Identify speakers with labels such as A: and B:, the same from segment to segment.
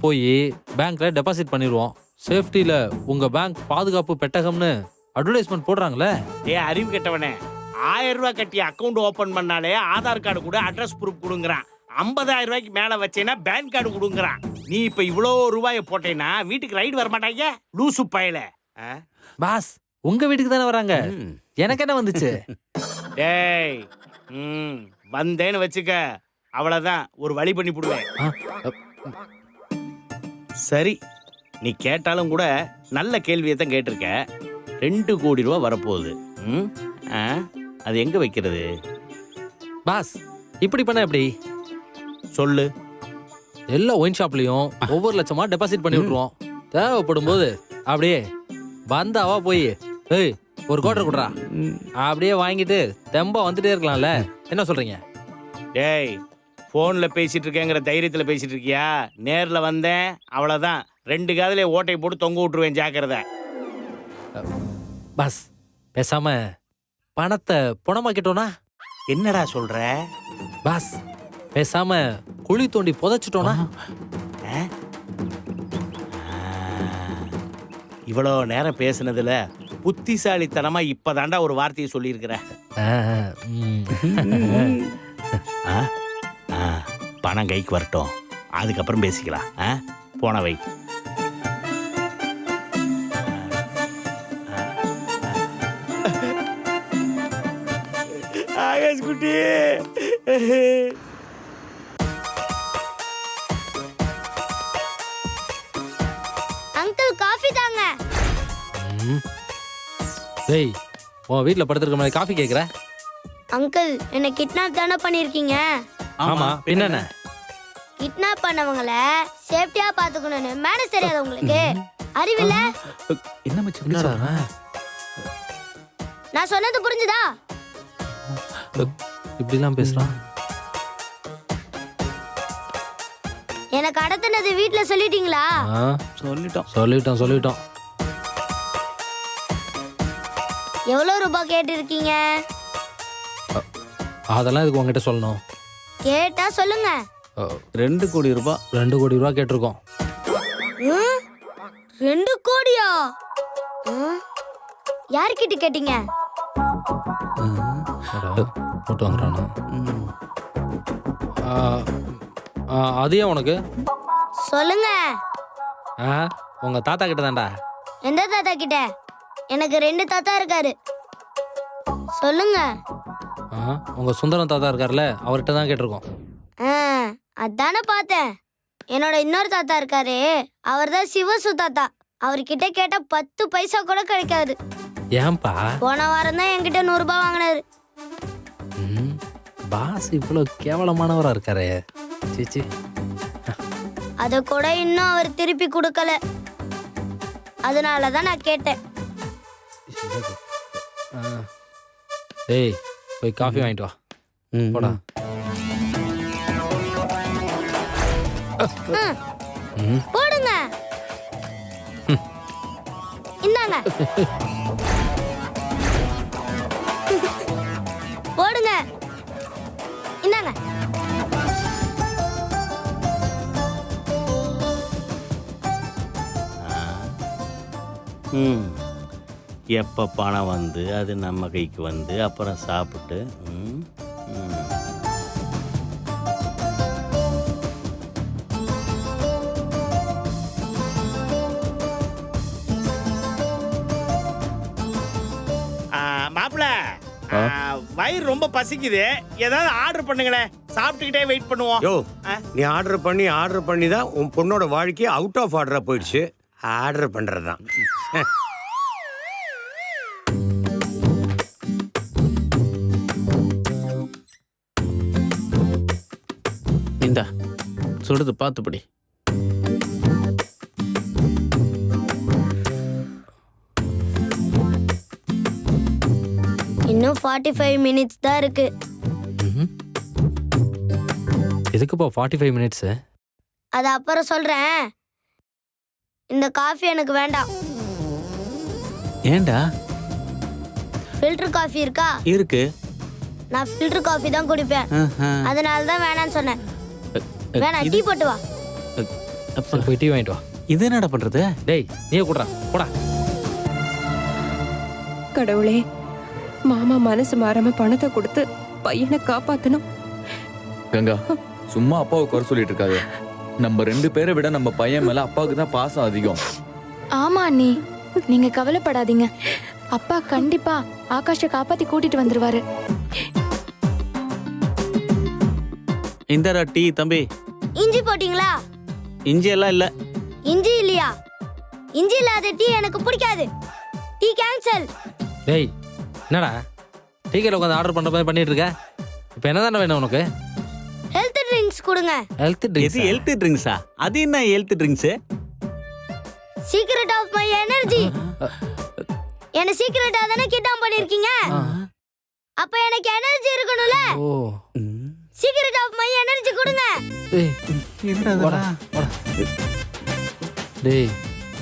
A: போய் பேங்க்ல டெபாசிட் பண்ணிடுவோம் சேஃப்டியில் உங்க பேங்க் பாதுகாப்பு பெட்டகம்னு அட்வர்டைஸ்மெண்ட் போடுறாங்களே?
B: ஏ அறிவு கெட்டவனே. ஆயிரம் ரூபாய் கட்டி அக்கவுண்ட் ஓபன் பண்ணாலே ஆதார் கார்டு கூட அட்ரஸ் ப்ரூஃப் கொடுங்குறான். ஐம்பதாயிரம் ரூபாய்க்கு மேல வச்சேன்னா பேன் கார்டு கொடுங்குறான். நீ இப்ப இவ்வளோ ரூபாயை போட்டேன்னா வீட்டுக்கு ரைடு வர மாட்டாங்க லூசு பயல.
A: பாஸ் உங்க வீட்டுக்கு தானே வராங்க? எனக்கு என்ன வந்துச்சு?
B: ம் வந்தேன்னு வச்சுக்க. அவ்வளவுதான். ஒரு வழி பண்ணி போடுவேன். சரி நீ கேட்டாலும் கூட நல்ல கேள்வியை தான் கேட்டிருக்க. ரெண்டு கோடி ரூபா வரப்போகுது. ம்? ஆ? அது எங்க வைக்கிறது?
A: பாஸ் இப்படி பண்ண எப்படி?
B: சொல்லு.
A: எல்லா ஒயின் ஷாப்லயும் ஒவ்வொரு லட்சமா டெபாசிட் பண்ணி விட்டுருவோம். தேவைப்படும் போது அப்படியே பந்தாவா போய் ஏய் ஒரு கோட்டர் குடுறா அப்படியே வாங்கிட்டு தெம்பா வந்துட்டே இருக்கலாம்ல. என்ன சொல்றீங்க?
B: டேய் ஃபோன்ல பேசிட்டு இருக்கேங்கிற தைரியத்துல பேசிட்டு இருக்கியா நேர்ல வந்தேன் அவ்வளவுதான். ரெண்டு காதுல ஓட்டை போட்டு தொங்க விட்டுருவேன் ஜாக்கிரதை.
A: பாஸ் பேசாம பணத்தை பணமாக்கிட்டோனா
B: என்னடா சொல்ற?
A: பாஸ் பேசாம குழி தோண்டி புதைச்சிட்டோனா?
B: இவ்வளோ நேரம் பேசுனதுல புத்திசாலித்தனமா இப்பதான்டா ஒரு வார்த்தையை சொல்லியிருக்கிற.
A: ஆ, ம்.
B: ஆ? ஆ, பணம் கைக்கு வரட்டும். அதுக்கப்புறம் பேசிக்கலாம். ஆ? போன வை. ஆகாஷ் குட்டி.
C: அங்கிள் காஃபி தாங்க.
A: டேய் உன் வீட்ல படுத்திருக்க மாதிரி காஃபி கேக்குற?
C: அங்கிள் என்னை கிட்னாப் தானே பண்ணிருக்கீங்க
A: ஆமா என்னென்ன
C: கிட்னாப் பண்ணவங்கள சேஃப்டியா பாத்துக்கணும்னு மேனேஜ் தெரியாது உங்களுக்கு? அறிவில்ல?
D: என்ன மச்சி இப்படி சொல்ற?
C: நான் சொன்னது புரிஞ்சுதா?
A: இப்படிலாம் பேசுறான்.
C: எனக்கு கடத்தினது வீட்ல சொல்லிட்டீங்களா?
D: சொல்லிட்டோம்.
A: சொல்லிட்டோம் சொல்லிட்டோம்.
C: எவ்வளவு ரூபாய் கேட்டிருக்கீங்க?
A: அதெல்லாம் இதுக்கு உங்ககிட்ட சொல்லணும்?
C: கேட்டா சொல்லுங்க.
D: ரெண்டு கோடி ரூபாய்
A: ரெண்டு கோடி ரூபா கேட்டிருக்கோம்.
C: ம்? ரெண்டு கோடியா? ம்? யார்கிட்ட கேட்டீங்க?
A: போட்டு வாங்குறானா?
D: ம்.
A: ஆ, ஆ, அது ஏன் உனக்கு?
C: சொல்லுங்க.
A: ஆ உங்க தாத்தா கிட்ட தான்டா.
C: எந்த தாத்தா கிட்ட? எனக்கு ரெண்டு தாத்தா இருக்காரு. சொல்லுங்க.
A: ஆ, உங்க சுந்தரம் தாத்தா இருக்கார்ல அவர்கிட்ட தான் கேட்டிருக்கோம்.
C: ஆ, அதானே பார்த்தேன். என்னோட இன்னொரு தாத்தா இருக்காரு. அவர் தான் சிவசு தாத்தா. அவர்கிட்ட கேட்டா பத்து பைசா கூட கிடைக்காது.
A: ஏன்பா?
C: போன வாரம் தான் என்கிட்ட நூறு ரூபாய் வாங்கினாரு.
A: ம், பாஸ் இவ்வளோ கேவலமானவரா இருக்காரே. சீச்சி
C: அதை கூட இன்னும் அவர் திருப்பி கொடுக்கல. அதனால தான் நான் கேட்டேன்.
A: ஆ. ஏய் போய் காஃபி வாங்கிட்டு வா.
D: ம்,
A: போடா.
C: போடுங்க. இந்தாங்க. போடுங்க. இந்தாங்க.
B: ம். எப்போ பணம் வந்து அது நம்ம கைக்கு வந்து அப்புறம் சாப்பிட்டு ம், ம். வயிறு ரொம்ப பசிக்குது. ஏதாவது ஆர்டர் பண்ணுங்களேன். சாப்பிட்டுக்கிட்டே வெயிட் பண்ணுவோம்.
E: யோ? நீ ஆர்டர் பண்ணி ஆர்டர் பண்ணி தான் உன் பொண்ணோட வாழ்க்கையே அவுட் ஆஃப் ஆர்டரா போயிடுச்சு. ஆர்டர் பண்றது தான்
D: இந்தா சுடுது பார்த்துப்படி.
C: இன்னும் ஃபார்ட்டி ஃபைவ் மினிட்ஸ் தான் இருக்கு.
A: எதுக்குப்பா ஃபார்ட்டி ஃபைவ் மினிட்ஸு
C: அது அப்புறம் சொல்றேன். இந்த காஃபி எனக்கு வேண்டாம்.
D: ஏன்டா?
C: ஃபில்டர் காஃபி இருக்கா?
D: இருக்கு.
C: நான் ஃபில்டர் காஃபி தான் குடிப்பேன். அதனால தான் வேணாம்னு சொன்னேன். வேணாம் டீ போட்டு வா.
D: அ,
A: சரி, போய் டீ வாங்கிட்டு வா.
D: இது என்னடா பண்றது?
A: டேய் நீயே கூடுறா. போடா.
F: கடவுளே மாமா மனசு மாறாம பணத்தை கொடுத்து பையனை காப்பாத்தணும்.
G: கங்கா சும்மா அப்பாவை குறை சொல்லிட்டு இருக்காது. நம்ம ரெண்டு பேரை விட நம்ம பையன் மேல அப்பாவுக்கு தான் பாசம் அதிகம்.
H: ஆமா அண்ணி நீங்க கவலைப்படாதீங்க. அப்பா கண்டிப்பா ஆகாஷ காப்பாத்தி கூட்டிட்டு வந்துருவாரு.
D: இந்தாடா டீ தம்பி.
C: இஞ்சி போட்டீங்களா?
D: இஞ்சி எல்லாம் இல்ல.
C: இஞ்சி இல்லையா? இஞ்சி இல்லாத டீ எனக்கு பிடிக்காது. டீ கேன்சல்
A: டேய் என்னடா? டீ கடையில் உட்காந்து ஆர்டர் பண்ணுற மாதிரி பண்ணிட்டு இருக்க இப்போ என்ன வேணும் உனக்கு?
C: ஹெல்த் ட்ரிங்க்ஸ் கொடுங்க.
A: ஹெல்த்
D: எது
A: ட்ரிங்க்ஸ்
D: ஹெல்த் ட்ரிங்க்ஸா அது என்ன health drinks
C: secret of my energy என்ன சீக்ரெட்டா தானே கிட்டாம் பண்ணிருக்கீங்க? அப்ப எனக்கு எனர்ஜி இருக்கணும்ல?
A: ஓ.
C: சீக்ரெட் ஆஃப் மை எனர்ஜி கொடுங்க.
A: டேய். டேய்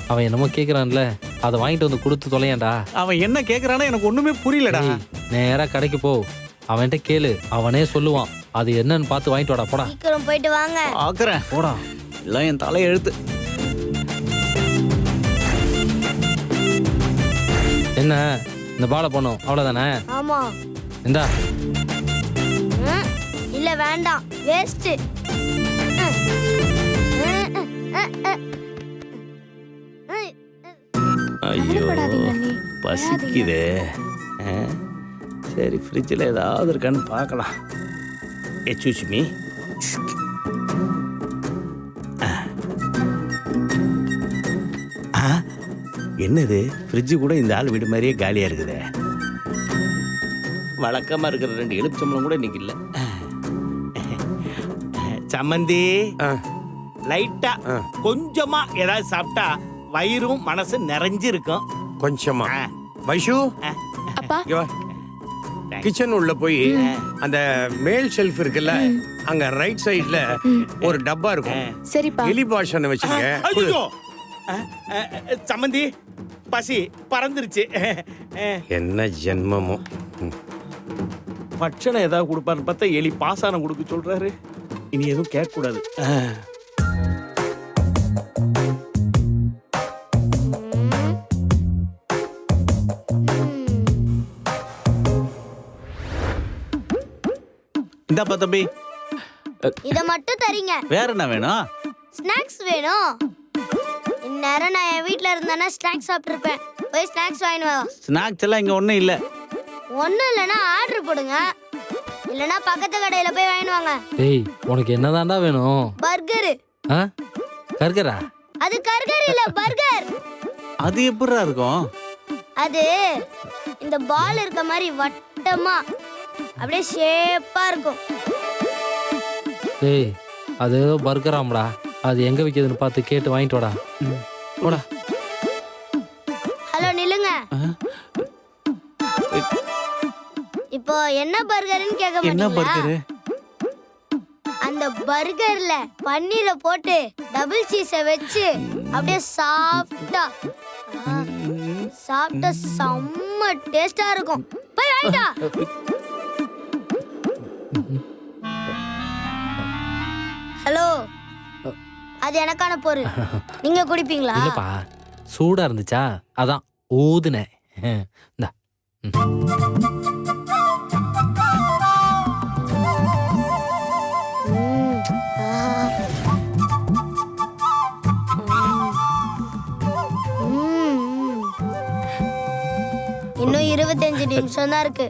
A: அவன் என்னமோ கேக்குறான்ல. அதை வாங்கிட்டு வந்து கொடுத்து தொலையாண்டா
D: அவன் என்ன கேக்குறானா எனக்கு ஒண்ணுமே புரியலடா.
A: நேரா கடைக்கு போ. அவன்கிட்ட கேளு. அவனே சொல்லுவான். அது என்னன்னு பார்த்து வாங்கிட்டு வாடா போடா.
C: சீக்கிரம் போயிட்டு வாங்க.
D: பாக்குறேன்.
A: போடா.
D: எல்லாம் என் தலை எழுத்து
A: என்ன? இந்த பாலை பண்ணும் அவ்வளவுதானே?
C: ஆமா.
A: இந்தா.
C: ம், இல்ல வேண்டாம். வேஸ்ட்
D: ஐயோ பசிக்குதே. ஆ, சரி ஃப்ரிட்ஜில் ஏதாவது இருக்கான்னு பார்க்கலாம். எச்சூசி மீ என்னது? ஃப்ரிட்ஜு கூட இந்த ஆள் வீடு மாதிரியே காலியாக இருக்குதே. வழக்கமாக இருக்கிற ரெண்டு எலுமிச்சம்பளம் கூட இன்னைக்கு இல்லை. சம்மந்தி.
E: ஆ,
B: லைட்டா
E: ஆ.
B: கொஞ்சமா ஏதாவது சாப்பிட்டா வயிறும் மனசு நிறைஞ்சு இருக்கும்
E: கொஞ்சமா.
B: ஆ.
E: வைஷு
H: அப்பா.
E: கிச்சன் உள்ள போய் அந்த மேல் ஷெல்ஃப் இருக்குல்ல அங்க ரைட் சைடுல ஒரு டப்பா இருக்கும்.
H: சரிப்பா.
E: எலி பாஷனை வச்சுங்க.
B: ஐயோ சம்மந்தி பசி பறந்துருச்சு.
E: என்ன ஜென்மமோ. ம்.
B: பட்சணம் ஏதாவது கொடுப்பாருன்னு பார்த்தா எலி பாசானம் கொடுக்க சொல்றாரு. இனி எதுவும் கேட்க கூடாது
D: இந்தாப்பா தம்பி.
C: இத மட்டும் தரீங்க.
D: வேற என்ன வேணும்?
C: ஸ்நாக்ஸ் வேணும். இந்நேரம் நான் என் வீட்ல இருந்தேன்னா ஸ்நாக்ஸ் சாப்பிட்டுருப்பேன். போய் ஸ்நாக்ஸ் வாங்கிட்டு வா.
D: ஸ்நாக்ஸ் எல்லாம் இங்கே ஒன்றும் இல்லை.
C: ஒன்றும் இல்லைன்னா ஆர்டர் போடுங்க. இல்லைன்னா பக்கத்து கடையில் போய் வாங்கிட்டு வாங்க.
A: டேய் உனக்கு என்னதான்டா வேணும்?
C: பர்கரு.
A: ஆ? கற்கரா
C: அது கர்கர் இல்ல பர்கர்.
D: அது எப்படிடா இருக்கும்?
C: அது இந்த பால் இருக்க மாதிரி வட்டமா அப்படியே ஷேப்பா இருக்கும்.
A: டேய் அது ஏதோ பர்கராம்டா அது எங்க விற்கிதுன்னு பார்த்து கேட்டு வாங்கிட்டு வாடா. போடா.
C: ஹலோ நில்லுங்க. இப்போ என்ன பர்கர்னு கேட்க
D: என்ன
C: மாட்டீங்களா?
D: பர்கரு
C: அந்த பர்கர்ல பன்னீரை போட்டு டபுள் சீஸை வச்சு அப்படியே சாப்பிட்டா சாப்பிட்டா செம்ம டேஸ்டா இருக்கும். போய் வாங்கிட்டா ஹலோ. அது எனக்கான பொருள். நீங்க குடிப்பீங்களா?
A: இல்லப்பா சூடா இருந்துச்சா? அதான் ஊதுனேன் இந்தா.
C: இன்னும் இருபத்தஞ்சு நிமிஷம் தான் இருக்கு.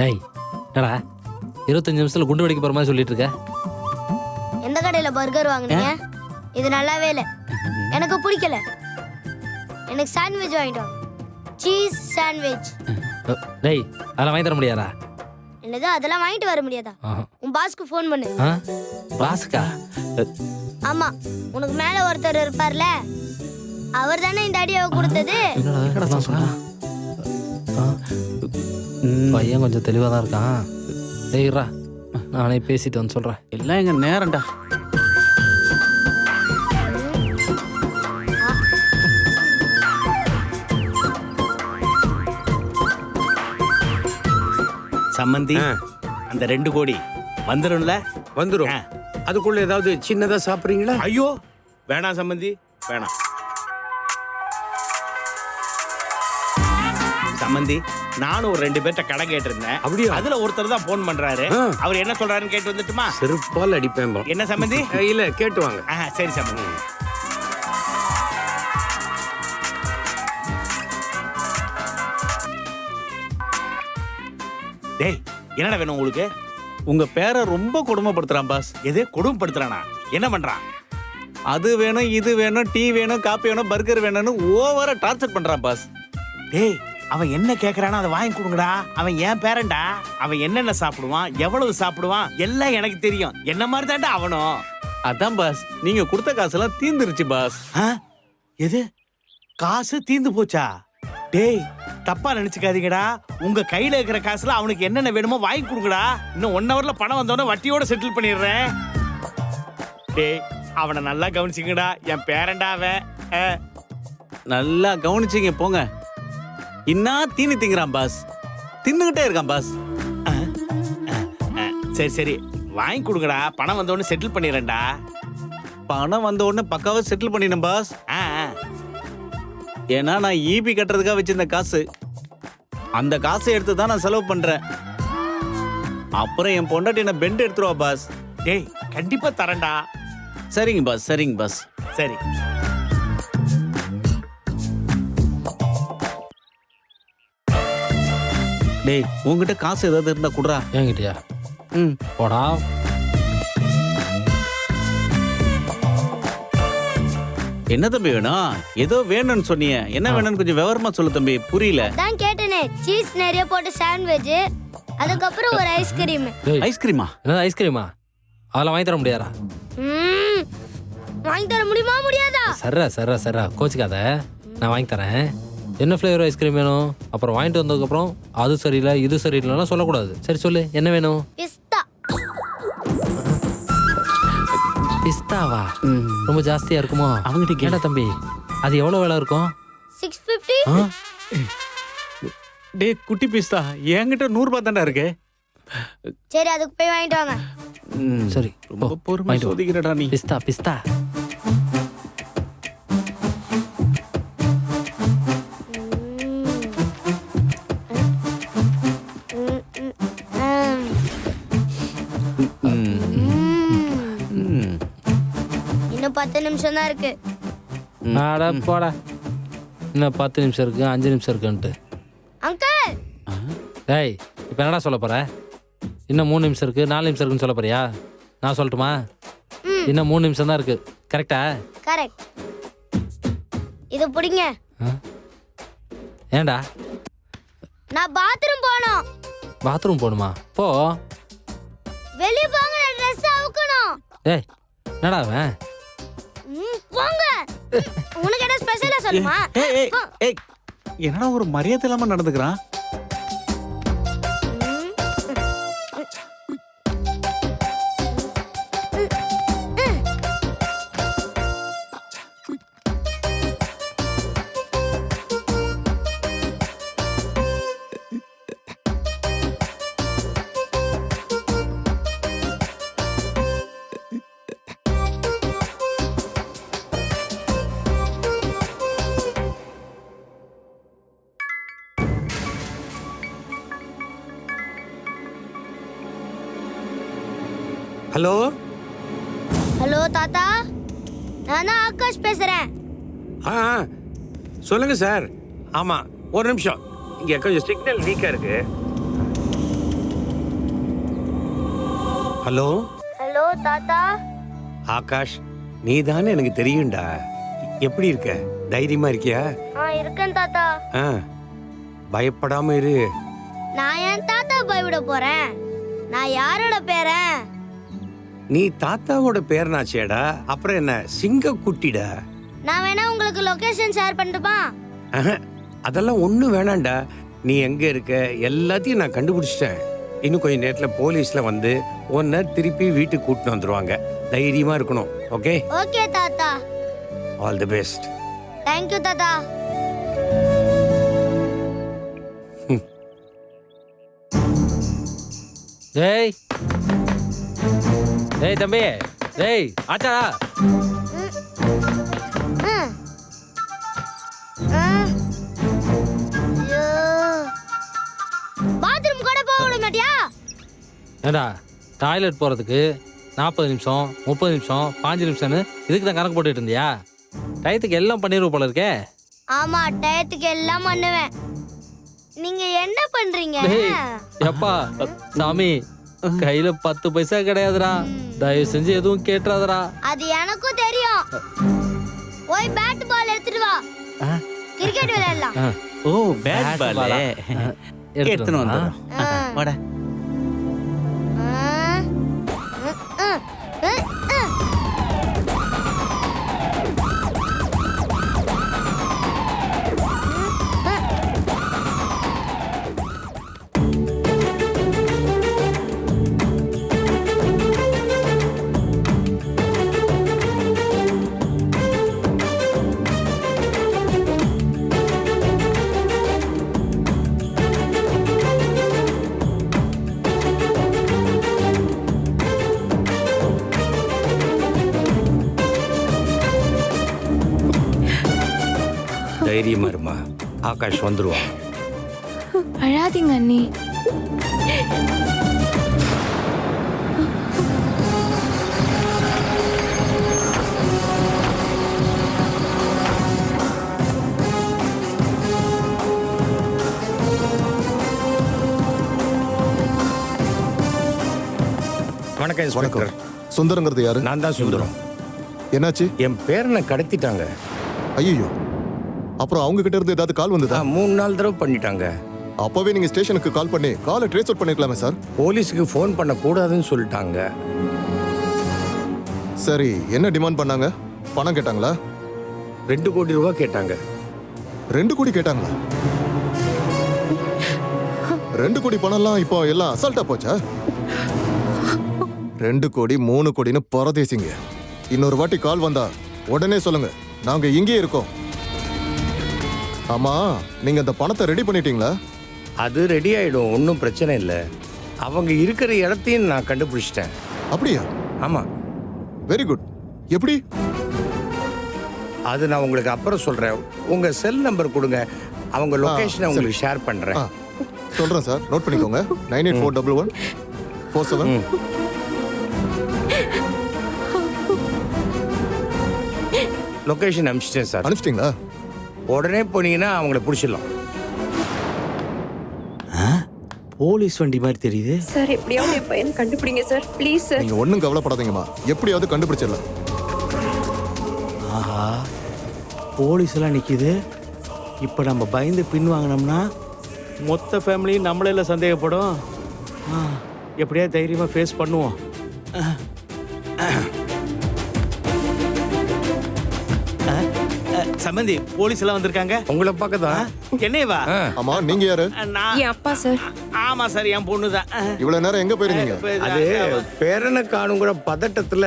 A: டேய் என்னடா? இருபத்தஞ்சு நிமிஷத்துல குண்டு வெடிக்க போற மாதிரி சொல்லிட்டு இருக்க
C: எந்த கடையில பர்கர் வாங்குனீங்க? இது நல்லாவே இல்லை. எனக்கு பிடிக்கல. எனக்கு சாண்ட்விச் வாங்கிட்டு வாங்க சீஸ் சாண்ட்விச்
A: டேய் அதெல்லாம் வாங்கி தர முடியாதா?
C: என்னது அதெல்லாம் வாங்கிட்டு வர முடியாதா. உன் பாஸ்க்கு ஃபோன் பண்ணு.
A: ஆ? பாஸ்கா
C: ஆமா உனக்கு மேல ஒருத்தர் இருப்பார்ல அவர் தானே இந்த அடியாவை கொடுத்தது?
A: பையன் கொஞ்சம் தெளிவா தான் இருக்கான். டேய் இருடா, நானே பேசிட்டு வந்து சொல்றேன்.
D: எல்லாம் எங்க நேரம்டா.
B: சம்மந்தி. அந்த ரெண்டு கோடி வந்துடும்ல
E: வந்துரும்.
B: ஆ.
E: அதுக்குள்ள ஏதாவது சின்னதா சாப்பிடுறீங்களா?
B: ஐயோ வேணாம் சம்பந்தி வேணாம். சம்பந்தி நானும் ஒரு ரெண்டு பேர்ட்ட கடை கேட்டிருந்தேன்.
E: அப்படியா?
B: அதுல ஒருத்தர் தான் போன் பண்றாரு. அவர் என்ன சொல்றாருன்னு கேட்டு வந்துட்டுமா?
E: செருப்பால் அடிப்பேன் பா.
B: என்ன சம்பந்தி
E: அஹ், இல்ல கேட்டு வாங்க.
B: ஆ சரி சம்பந்தி டேய் என்னடா வேணும் உங்களுக்கு?
I: உங்க பேரை ரொம்ப கொடுமைப்படுத்துறான் பாஸ்
B: எது கொடுமைப்படுத்துறானா? என்ன பண்றான்?
I: அது வேணும் இது வேணும் டீ வேணும் காப்பி வேணும் பர்கர் வேணும்னு ஓவரா டார்ச்சர் பண்றான் பாஸ்
B: டேய் அவன் என்ன கேக்குறானோ அதை வாங்கி கொடுங்கடா. அவன் ஏன் பேரன்டா அவன் என்னென்ன சாப்பிடுவான் எவ்வளவு சாப்பிடுவான் எல்லாம் எனக்கு தெரியும். என்ன மாதிரி தான்டா அவனும்
I: அதான் பாஸ் நீங்க கொடுத்த காசெல்லாம் தீந்துருச்சு பாஸ்?
B: எது? காசு தீந்து போச்சா? டேய் தப்பா நினைச்சுக்காதீங்கடா. உங்க கையில இருக்கிற காசுல அவனுக்கு என்னென்ன வேணுமோ வாங்கி கொடுங்கடா. இன்னும் ஒன் ஹவர்ல பணம் வந்தோடனே வட்டியோட செட்டில் பண்ணிடுறேன். டேய் அவனை நல்லா கவனிச்சிங்கடா என் ஆ.
I: நல்லா கவனிச்சீங்க போங்க. இன்னா தீனி திங்கிறான் பாஸ். தின்னுகிட்டே இருக்கான் பாஸ்.
B: சரி சரி. வாங்கி கொடுங்கடா. பணம் வந்தோடனே செட்டில் பண்ணிடுறேன்டா
I: பணம் வந்த உடனே பக்காவா செட்டில் பண்ணிட்டேன் பாஸ். ஏன்னா நான் ஈபி கட்டுறதுக்காக வச்சிருந்த காசு. அந்த காசை எடுத்து தான் நான் செலவு பண்றேன். அப்புறம் என் பொண்டாட்டி என்ன பெண்ட் எடுத்துருவா பாஸ்.
B: டேய் கண்டிப்பா தரேன்டா.
I: சரிங்க பாஸ் சரிங்க பாஸ்.
B: சரி.
I: டேய் உன்கிட்ட காசு ஏதாவது இருந்தா குடுறா.
A: என்கிட்டயா?
I: ம்.
A: போடா.
I: என்ன தம்பி வேணும்? ஏதோ வேணும்னு சொன்னீங்க என்ன வேணும்னு கொஞ்சம் விவரமா சொல்லு தம்பி. புரியல.
C: தான் கேட்டனே சீஸ் நிறைய போட்டு சாண்ட்விச் அதுக்கப்புறம் ஒரு ஐஸ்கிரீம்
A: டேய்.
I: ஐஸ்கிரீமா.
A: என்னது ஐஸ்கிரீமா? அதெல்லாம் வாங்கி தர முடியாதா?
C: ம். வாங்கி தர முடியுமா முடியாதா?
A: சர்ரா சர்ரா சர்ரா கோச்சிக்காத. நான் வாங்கி தரேன். என்ன ஃப்ளேவர் ஐஸ்கிரீம் வேணும்? அப்புறம் வாங்கிட்டு வந்ததுக்கப்புறம் அது சரியில்லை இது சரியில்லைலாம் சொல்லக்கூடாது. சரி சொல்லு என்ன வேணும்?
C: பிஸ்தா.
A: பிஸ்தாவா? ரொம்ப ஜாஸ்தியா இருக்குமோ?
I: அவங்கிட்ட கேளு.
A: கேட்டா தம்பி? அது எவ்வளவு விலை இருக்கும்?
C: Six fifty?
I: டேய் குட்டி பிஸ்தா என்கிட்ட நூறு ரூபாய் தாண்டா இருக்கு.
C: சரி அதுக்கு போய் வாங்கிட்டு வாங்க.
I: ம்,
A: சரி
I: ரொம்ப பொறுமை. சோதிக்கிறடா நீ.
A: பிஸ்தா பிஸ்தா.
C: இன்னும் பத்து நிமிஷம் தான் இருக்கு.
A: அட போடா. இன்னும் பத்து நிமிஷம் இருக்கு அஞ்சு நிமிஷம் இருக்குன்ட்டு.
C: அங்கிள்!
A: டேய் இப்போ என்னடா சொல்ல போற? இன்னும் மூணு நிமிஷம் இருக்கு நாலு நிமிஷம் இருக்குன்னு சொல்ல போறியா? நான் சொல்லட்டுமா. இன்னும் மூணு நிமிஷம் தான் இருக்கு. கரெக்டா
C: கரெக்ட் இது பிடிங்க.
A: ஏன்டா?
C: நான் பாத்ரூம் போகணும்.
A: பாத்ரூம் போகணுமா? போ.
C: வெளிய போங்க ட்ரெஸ் அவுக்கணும்
A: ஏய் என்னடா அவன்?
C: போங்க. உனக்கு என்ன ஸ்பெஷலா சொல்லுமா?
I: ஏய், ஏய், என்னடா ஒரு மரியாதை இல்லாம நடந்துக்கிறான்?
C: நான் ஆகாஷ் பேசுறேன்.
E: ஆ ஆ. சொல்லுங்க சார். ஆமா ஒரு நிமிஷம். இங்க கொஞ்சம் சிக்னல் வீக்கா இருக்கு. ஹலோ?
C: ஹலோ தாத்தா.
E: ஆகாஷ் நீ தானே எனக்கு தெரியும்டா. எப்படி இருக்க? தைரியமா இருக்கியா?
C: ஆ இருக்கேன் தாத்தா.
E: ஆ பயப்படாம இரு.
C: நான் ஏன் தாத்தா பயவிட போறேன்? நான் யாரோட பேரன்?
E: நீ தாத்தாவோட பேரனாச்சேடா. அப்புறம் என்ன சிங்க குட்டிடா
C: நான் வேணா உங்களுக்கு லொகேஷன் ஷேர் பண்ணட்டுமா?
E: அதெல்லாம் ஒண்ணும் வேணாம்டா. நீ எங்க இருக்க எல்லாத்தையும் நான் கண்டுபிடிச்சிட்டேன். இன்னும் கொஞ்ச நேரத்துல போலீஸ்ல வந்து உன்னை திருப்பி வீட்டுக்கு கூட்டிட்டு வந்துருவாங்க. தைரியமா இருக்கணும் ஓகே
C: ஓகே தாத்தா.
E: All the best
C: thank you தாத்தா.
A: டேய் ஏய் தம்பி. ஏய் ஆச்சா.
C: பாத்ரூம்
A: கூட போக விட மாட்டியா? ஏடா டாய்லெட் போகிறதுக்கு நாற்பது நிமிஷம் முப்பது நிமிஷம் பாஞ்சு நிமிஷம்னு இதுக்கு தான் கணக்கு போட்டுட்டு இருந்தியா? டயத்துக்கு எல்லாம் பண்ணிடுவோம் போல இருக்கே.
C: ஆமா டயத்துக்கு எல்லாம் பண்ணுவேன். நீங்க என்ன பண்றீங்க?
A: எப்பா சாமி கையில பத்து பைசா கிடையாதுடா. தயவு செஞ்சு எதுவும் கேட்டுறாதடா
C: அது எனக்கும் தெரியும். போய் பேட் பால் எடுத்துட்டு வா. கிரிக்கெட் விளையாடலாம்.
I: ஓ பேட் பால்?
A: எடுத்துட்டு
I: எடுத்துன்னு
A: வந்தா?
I: வாடா.
E: ஆகாஷ் வந்துருவான்.
H: அழாதீங்க அண்ணி.
E: வணக்கம்
J: வணக்கம்.
E: இன்ஸ்பெக்டர்
J: சுந்தரங்கிறது யாரு?
E: நான் தான் சுந்தரம்.
J: என்னாச்சு?
E: என் பேரனை கடத்திட்டாங்க.
J: ஐயோ அப்புறம் அவங்க கிட்ட இருந்து ஏதாவது கால் வந்ததா?
E: மூணு நாள் தடவை பண்ணிட்டாங்க.
J: அப்பவே நீங்க ஸ்டேஷனுக்கு கால் பண்ணி காலை ட்ரேஸ் அவுட் பண்ணிருக்கலாமே சார்?
E: போலீஸுக்கு ஃபோன் பண்ணக்கூடாதுன்னு சொல்லிட்டாங்க.
J: சரி என்ன டிமாண்ட் பண்ணாங்க? பணம் கேட்டாங்களா?
E: ரெண்டு கோடி ரூபாய் கேட்டாங்க.
J: ரெண்டு கோடி கேட்டாங்களா? ரெண்டு கோடி பணம்லாம் இப்போ எல்லாம் அசால்ட்டா போச்சா? ரெண்டு கோடி மூணு கோடின்னு பரதேசிங்க. இன்னொரு வாட்டி கால் வந்தா உடனே சொல்லுங்க. நாங்க இங்கேயே இருக்கோம். ஆமா நீங்க அந்த பணத்தை ரெடி பண்ணிட்டீங்களா?
E: அது ரெடி ஆயிடும் ஒன்றும் பிரச்சனை இல்லை. அவங்க இருக்கிற இடத்தையும் நான் கண்டுபிடிச்சிட்டேன்.
J: அப்படியா?
E: ஆமாம்
J: வெரி குட் எப்படி?
E: அது நான் உங்களுக்கு அப்புறம் சொல்கிறேன் உங்கள் செல் நம்பர் கொடுங்க. அவங்க லொக்கேஷனை
J: சரி.
E: உங்களுக்கு ஷேர் பண்ணுறேன்
J: ஆ சொல்றேன் சார். நோட் பண்ணிக்கோங்க. Nine eight four double one four seven.
E: Location அனுப்பிச்சிட்டேன் sir.
J: அனுப்பிச்சிட்டிங்களா?
E: உடனே போனீங்கன்னா அவங்கள பிடிச்சிடலாம்.
I: போலீஸ் வண்டி மாதிரி தெரியுது.
F: சார் எப்படியாவது என் பையனை கண்டுபிடிங்க சார். Please sir.
J: நீங்க ஒண்ணும் கவலைப்படாதீங்கம்மா. எப்படியாவது கண்டுபிடிச்சிடலாம்.
I: ஆஹா போலீஸ் எல்லாம் நிக்குது. இப்போ நம்ம பயந்து பின் வாங்கினோம்னா மொத்த ஃபேமிலியும் நம்மளே சந்தேகப்படும். ஆ, எப்படியா தைரியமா ஃபேஸ் பண்ணுவோம். சம்பந்தி போலீஸ் எல்லாம் வந்திருக்காங்க.
E: உங்களை பார்க்க தான்
B: என்னையவா
J: ஆமா நீங்க யாரு?
B: நான்
F: என் அப்பா சார்.
B: ஆமா சார் என் பொண்ணு தான்
J: இவ்வளவு நேரம் எங்க போயிருந்தீங்க?
E: அது பேரனை காணுங்கிற பதட்டத்துல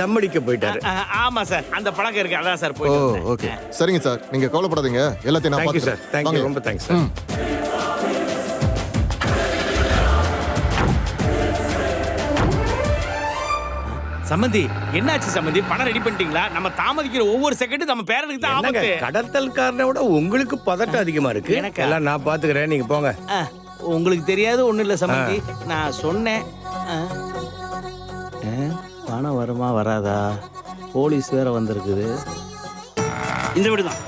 E: தம் அடிக்க போயிட்டாரு.
B: ஆமா சார். அந்த பழக்கம் இருக்கு. அதான் சார் வந்தேன்.
J: ஓகே. சரிங்க சார். நீங்க கவலைப்படாதீங்க. எல்லாத்தையும் நான்
E: thank you sir. Thank you. ரொம்ப தேங்க்ஸ் சார்
B: சம்மந்தி என்னாச்சு சம்மந்தி? பணம் ரெடி பண்ணிட்டீங்களா? நம்ம தாமதிக்கிற ஒவ்வொரு செகண்டும் நம்ம பேரனுக்கு தான் ஆபத்து.
E: கடத்தல்காரனை விட உங்களுக்கு பதட்டம் அதிகமா இருக்கு?
B: எனக்கா?
E: எல்லாம் நான் பாத்துக்கிறேன் நீங்க போங்க.
B: ஆ, உங்களுக்கு தெரியாது ஒண்ணும் இல்ல சம்மந்தி. நான் சொன்னேன். ஆ,
I: பணம் வருமா வராதா? போலீஸ் வேற வந்திருக்குது. இந்த வீடு தான்.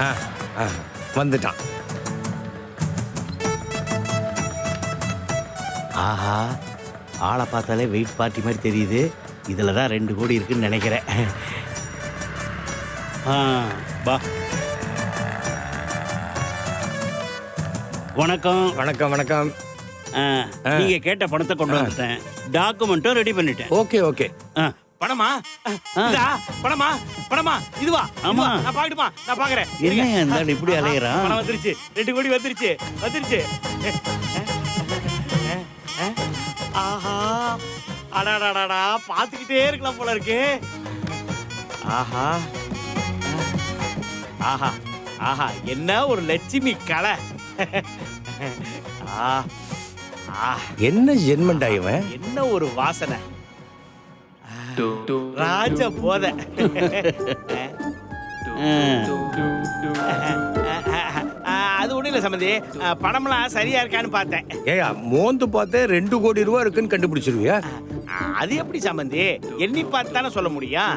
E: ஆ, ஆ, வந்துட்டான்.
I: ஆஹா ஆளை பார்த்தாலே வெயிட் பார்ட்டி மாதிரி தெரியுது. இதில் தான் ரெண்டு கோடி இருக்குன்னு நினைக்கிறேன். பா வணக்கம்.
E: வணக்கம் வணக்கம்.
I: நீங்க கேட்ட பணத்தை கொண்டு வந்துட்டேன். டாக்குமெண்ட்டும் ரெடி பண்ணிட்டேன்.
E: Okay okay.
B: பணமா? பணமா? பணமா? இதுவா?
I: ஆமா.
B: நான் பாக்கட்டுமா? நான் பாக்குறேன்.
I: என்ன இப்படி அலையறான்?
B: பணம் வந்துருச்சு. ரெண்டு கோடி வந்துருச்சு. வந்துருச்சு. அடாடாடாடா பாத்துக்கிட்டே இருக்கலாம் போல இருக்கு. ஆஹா. ஆஹா ஆஹா என்ன ஒரு லட்சுமி கலை. ஆ ஆ.
E: என்ன ஜென்மண்டா இவன்?
B: என்ன ஒரு வாசனை. ராஜ போத.
I: ஆ.
B: அது ஒண்ணு இல்ல சம்பந்தி. அஹ், பணம்லாம் சரியா இருக்கான்னு பார்த்தேன்.
E: ஏயா மோந்து பார்த்தே ரெண்டு கோடி ரூபா இருக்குன்னு கண்டுபிடிச்சிருவியா?
B: அது எப்படி சம்பந்தி? எண்ணி பார்த்து தானே சொல்ல முடியும்?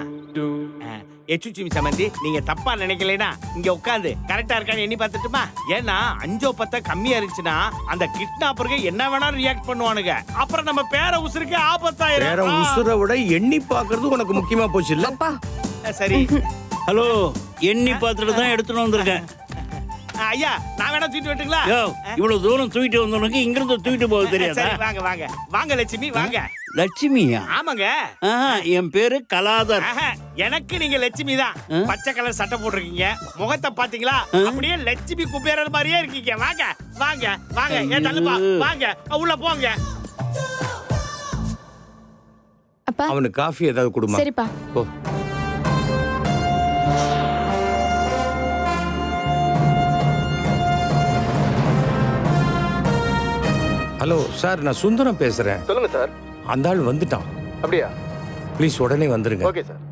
B: எச்சுச்சிமி சம்பந்தி நீங்க தப்பா நினைக்கலைனா இங்க உட்காந்து கரெக்டா இருக்கான்னு எண்ணி பார்த்துட்டுமா? ஏன்னா அஞ்சோ பத்தா கம்மியா இருந்துச்சுன்னா அந்த கிட்னாப்பருக்கு என்ன வேணாலும் ரியாக்ட் பண்ணுவானுங்க. அப்புறம் நம்ம பேர உசுருக்கு ஆபத்தாயிரம். ஆ.
E: உசுரை விட எண்ணி பார்க்கறது உனக்கு முக்கியமா போச்சு இல்ல?
F: அப்பா.
B: அஹ், சரி.
K: ஹலோ எண்ணி பார்த்துட்டு தான் எடுத்துட்டு வந்திருக்கேன்.
B: ஐயா நான் வேணா தூக்கிட்டு வரட்டுங்களா?
K: இவ்வளவு தூரம் தூக்கிட்டு வந்தவனுக்கு இங்கிருந்து தூக்கிட்டு போக தெரியாதா?
B: சரி வாங்க வாங்க. வாங்க லட்சுமி வாங்க.
K: லட்சுமியா?
B: ஆமாங்க.
K: என் பேரு கலாதர்.
B: எனக்கு நீங்க லட்சுமி தான். பச்சை கலர் சட்டை போட்டிருக்கீங்க. முகத்தை பாத்தீங்களா அப்படியே லட்சுமி குபேரர் மாதிரியே இருக்கீங்க. வாங்க வாங்க வாங்க. ஏன் தள்ளுப்பா வாங்க. உள்ள போங்க.
H: அப்பா.
E: அவனுக்கு காஃபி ஏதாவது கொடுமா?
H: சரிப்பா.
E: ஓ ஹலோ சார் நான் சுந்தரம் பேசுறேன்.
J: சொல்லுங்க சார்.
E: அந்த ஆள் வந்துட்டான்.
J: அப்படியா?
E: ப்ளீஸ் உடனே வந்துருங்க.
J: Okay sir